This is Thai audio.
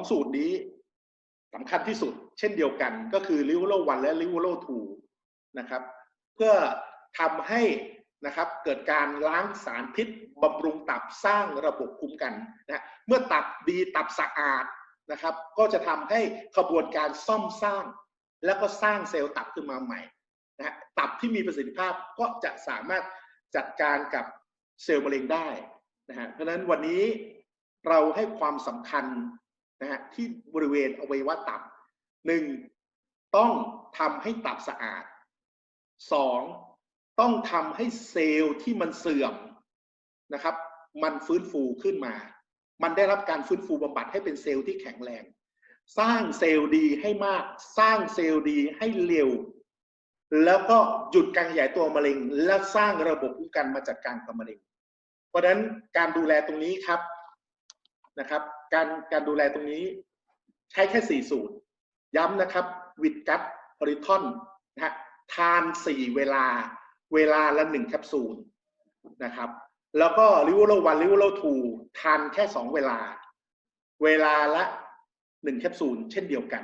องสูตรนี้สำคัญที่สุด เช่นเดียวกันก็คือลิเวโรวันและลิเวโรทูนะครับ เพื่อทำให้นะครับเกิดการล้างสารพิษบำรุงตับสร้างระบบคุ้มกันนะเมื่อตับดีตับสะอาดนะครับ ก็จะทำให้ขบวนการซ่อมสร้าง แล้วก็สร้างเซลล์ตับขึ้นมาใหม่นะฮะตับที่มีประสิทธิภาพก็จะสามารถจัดการกับเซลล์มะเร็งได้นะฮะเพราะฉะนั้นวันนี้เราให้ความสำคัญ นะฮะที่บริเวณอวัยวะตับหนึ่งต้องทำให้ตับสะอาดสองต้องทำให้เซลล์ที่มันเสื่อมนะครับ มันฟื้นฟูขึ้นมา มันได้รับการฟื้นฟูบำบัดให้เป็นเซลล์ที่แข็งแรง สร้างเซลล์ดีให้มาก สร้างเซลล์ดีให้เร็ว แล้วก็หยุดการขยายตัวมะเร็ง และสร้างระบบคุ้มกันมาจัดการกับมะเร็ง เพราะฉะนั้นการดูแลตรงนี้ครับ นะครับ การการดูแลตรงนี้ใช้แค่สี่สูตร ย้ำนะครับวิดกัตพอริทอนนะฮะทานสี่เวลาเวลาละหนึ่งแคปซูลนะครับ แล้วก็ลิวโรวันลิวโรทูทานแค่สองเวลา เวลาละหนึ่งแคปซูลเช่นเดียวกัน